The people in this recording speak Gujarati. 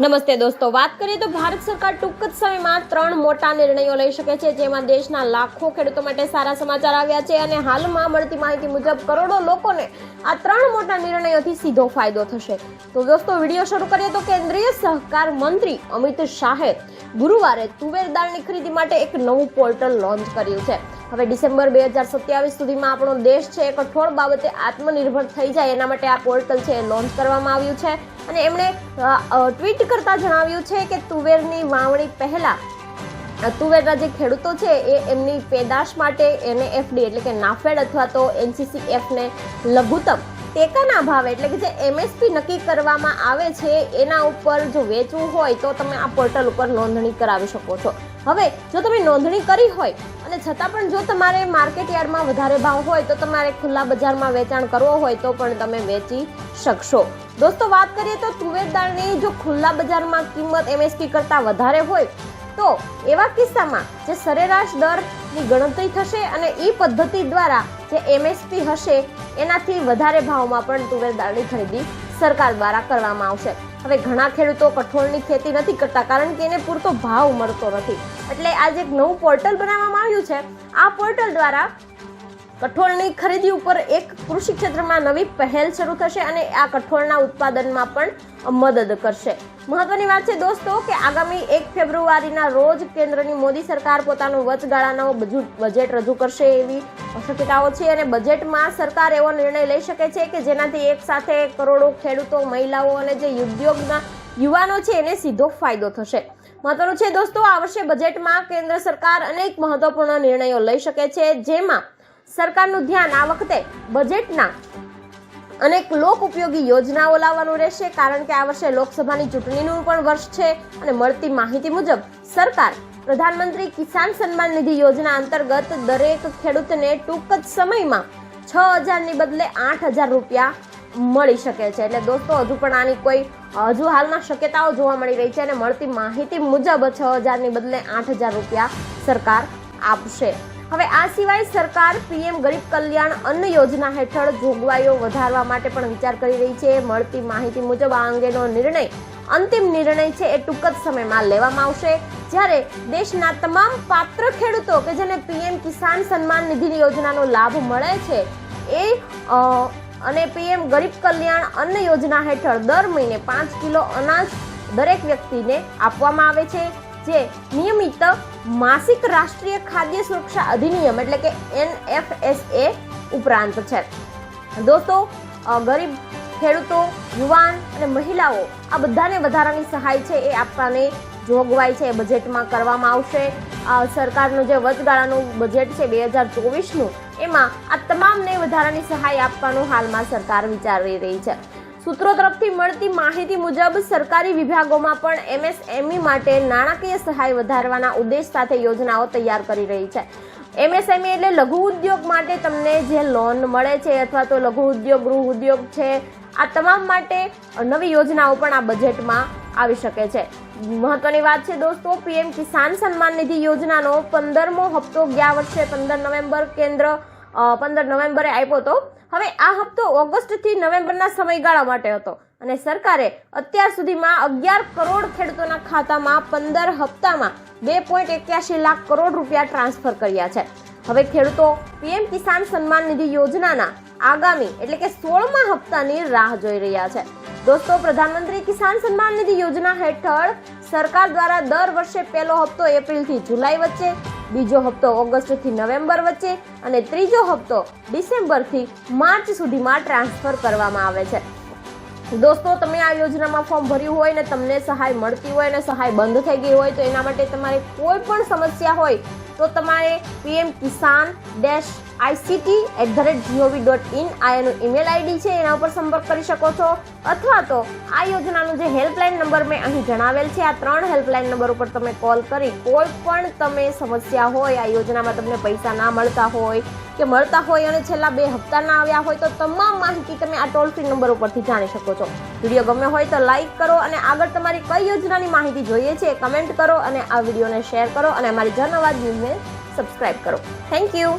નમસ્તે દોસ્તો, વાત કરીએ તો ભારત સરકાર ટૂંક જ સમયમાં ત્રણ મોટા નિર્ણયો લઈ શકે છે, જેમાં દેશના લાખો ખેડૂતો માટે સારા સમાચાર આવ્યા છે અને હાલમાં મળતી માહિતી મુજબ કરોડો લોકોને આ ત્રણ મોટા નિર્ણયોથી સીધો ફાયદો થશે. તો દોસ્તો, વીડિયો શરૂ કરીએ તો કેન્દ્રીય સહકાર મંત્રી અમિત શાહે ગુરુવારે તુવેર દાળની ખરીદી માટે એક નવું પોર્ટલ લોન્ચ કર્યું છે. હવે ડિસેમ્બર બે હજાર સત્યાવીસ સુધીમાં આપણો દેશ છે એ કઠોળ બાબતે આત્મનિર્ભર થઈ જાય એના માટે આ પોર્ટલ છે એ લોન્ચ કરવામાં આવ્યું છે. અને એમણે ટ્વીટ કરતાં જણાવ્યું છે કે તુવેરની વાવણી પહેલા તુવેરના જે ખેડૂતો છે એ એમની પેદાશ માટે એને એફડી એટલે કે નાફેડ અથવા તો એનસીસી એફને લઘુત્તમ ટેકાના ભાવે એટલે કે જે એમએસપી નક્કી કરવામાં આવે છે, એના ઉપર જો વેચવું હોય તો તમે આ પોર્ટલ ઉપર નોંધણી કરાવી શકો છો. હવે, જો તમે નોંધણી કરી હોય, અને છતાં પણ જો તમારે માર્કેટ યાર્ડમાં વધારે ભાવ હોય તો તમારે ખુલ્લા બજારમાં વેચાણ કરવો હોય તો પણ તમે વેચી શકશો. દોસ્તો, વાત કરીએ તો તુવેર દાળની જો ખુલ્લા બજારમાં કિંમત એમએસપી કરતાં વધારે હોય તો એવા કિસ્સામાં જે સરેરાશ દરની ગણતરી થશે અને એ પદ્ધતિ દ્વારા જે એમએસપી હશે, એનાથી વધારે ભાવમાં પણ તુવેર દાળની ખરીદી સરકાર દ્વારા કરવામાં આવશે. હવે ઘણા ખેડૂતો કઠોળની ખેતી નથી કરતા કારણ કે એને પૂરતો ભાવ મળતો નથી. એટલે આજે એક નવું પોર્ટલ બનાવવામાં આવ્યું છે. આ પોર્ટલ દ્વારા કઠોળની ખરીદી ઉપર એક કૃષિ ક્ષેત્રમાં નવી પહેલ શરૂ થશે અને આ કઠોળના ઉત્પાદનમાં પણ મદદ કરશે. મહત્વની વાત છે દોસ્તો કે આગામી એક ફેબ્રુઆરીના રોજ કેન્દ્રની મોદી સરકાર પોતાનું વચગાળાનો બજુ- બજેટ રજૂ કરશે એવી શક્યતાઓ છે અને બજેટમાં સરકાર એવો નિર્ણય લઈ શકે છે કે જેનાથી એક સાથે કરોડો ખેડૂતો, મહિલાઓ અને જે ઉદ્યોગના યુવાનો છે એને સીધો ફાયદો થશે. મહત્વનું છે દોસ્તો આ વર્ષે બજેટમાં કેન્દ્ર સરકાર અનેક મહત્વપૂર્ણ નિર્ણયો લઈ શકે છે જેમાં સરકારનું ધ્યાન આ વખતે બજેટના અનેક લોક ઉપયોગી યોજનાઓ લાવવાનું રહેશે, કારણ કે આ વર્ષે લોકસભાની ચૂંટણીનું પણ વર્ષ છે અને મળતી માહિતી મુજબ સરકાર પ્રધાનમંત્રી કિસાન સન્માન નિધિ યોજના અંતર્ગત દરેક ખેડૂતને ટૂંક જ સમયમાં છ હજારની બદલે આઠ હજાર રૂપિયા મળી શકે છે. એટલે દોસ્તો, હજુ પણ આની કોઈ, હજુ હાલના શક્યતાઓ જોવા મળી રહી છે અને મળતી માહિતી મુજબ છ હજારની બદલે આઠ હજાર રૂપિયા સરકાર આપશે. હવે આ સિવાય સરકાર, પીએમ ગરીબ કલ્યાણ અન્ન યોજના હેઠળ જોગવાઈઓ વધારવા માટે પણ વિચાર કરી રહી છે. મળતી માહિતી મુજબ આ અંગેનો નિર્ણય અંતિમ નિર્ણય છે એ ટૂંક જ સમયમાં લેવામાં આવશે. જ્યારે દેશના તમામ પાત્ર ખેડૂતો કે જેને પીએમ કિસાન સન્માન નિધિ યોજનાનો લાભ મળે છે એ અને પીએમ ગરીબ કલ્યાણ અન્ન યોજના હેઠળ દર મહિને પાંચ કિલો અનાજ દરેક વ્યક્તિને આપવામાં આવે છે. જે નિયમિત માસિક રાષ્ટ્રીય ખાદ્ય સુરક્ષા અધિનિયમ, એટલે કે એનએફએસએ, ઉપરાંત છે. દોસ્તો ગરીબ ખેડૂતો, યુવાન અને મહિલાઓ આ બધાને વધારાની સહાય છે એ આપવાની જોગવાઈ છે, એ બજેટમાં કરવામાં આવશે. સરકારનું જે વચગાળાનું બજેટ છે બે હજાર ચોવીસનું, એમાં આ તમામને વધારાની સહાય આપવાનું હાલમાં સરકાર વિચારી રહી છે. સૂત્રો તરફથી મળતી માહિતી મુજબ સરકારી વિભાગોમાં પણ એમએસએમઈ માટે નાણાકીય સહાય વધારવાના ઉદ્દેશ સાથે યોજનાઓ તૈયાર કરી રહી છે. એમએસએમઈ એટલે લઘુ ઉદ્યોગ માટે તમને જે લોન મળે છે અથવા તો લઘુ ઉદ્યોગ, ગૃહ ઉદ્યોગ છે, આ તમામ માટે નવી યોજનાઓ પણ આ બજેટમાં આવી શકે છે. મહત્વની વાત છે દોસ્તો, પીએમ કિસાન સન્માન નિધિ યોજનાનો પંદરમો હપ્તો ગયા વર્ષે પંદર નવેમ્બર કેન્દ્ર પંદર નવેમ્બરે આપ્યો હતો. હવે આ હપ્તો ઓગસ્ટથી નવેમ્બરના સમયગાળા માટે હતો અને સરકારે અત્યાર સુધીમાં અગિયાર કરોડ ખેડૂતોના ખાતામાં પંદર હપ્તામાં બે પોઈન્ટ એક્યાસી લાખ કરોડ રૂપિયા ટ્રાન્સફર કર્યા છે. હવે ખેડૂતો પીએમ કિસાન સન્માન નિધિ યોજનાના આગામી એટલે કે સોળમા હપ્તાની રાહ જોઈ રહ્યા છે. દોસ્તો, પ્રધાનમંત્રી કિસાન સન્માન નિધિ યોજના હેઠળ સરકાર દ્વારા દર વર્ષે પહેલો હપ્તો એપ્રિલથી જુલાઈ વચ્ચે બીજો હપ્તો ઓગસ્ટથી નવેમ્બર વચ્ચે અને ત્રીજો હપ્તો ડિસેમ્બરથી માર્ચ સુધીમાં ટ્રાન્સફર કરવામાં આવે છે. દોસ્તો, તમે આ યોજનામાં ફોર્મ ભર્યું હોય ને તમને સહાય મળતી હોય અને સહાય બંધ થઈ ગઈ હોય તો એના માટે તમારે કોઈ પણ સમસ્યા હોય તો તમારે PM Kisan dash ICT at the rate GOV dot in આ એનું ઈમેલ આઈડી છે, એના ઉપર સંપર્ક કરી શકો છો. અથવા તો આ યોજનાનું જે હેલ્પલાઇન નંબર મેં અહીં જણાવેલ છે, આ ત્રણ હેલ્પલાઇન નંબર ઉપર તમે કોલ કરી, કોઈ પણ તમે સમસ્યા હોય, આ યોજનામાં તમને પૈસા ના મળતા હોય કે મળતા હોય અને છેલ્લા બે હપ્તા ના આવ્યા હોય, તો તમામ માહિતી તમે આ ટોલ ફ્રી નંબર ઉપરથી જાણી શકો છો. વીડિયો ગમે હોય તો લાઇક કરો અને આગળ તમારી કઈ યોજનાની માહિતી જોઈએ છે કમેન્ટ કરો અને આ વિડીયોને શેર કરો અને અમારી જન અવાજ ન્યૂઝને સબસ્ક્રાઇબ કરો. Thank you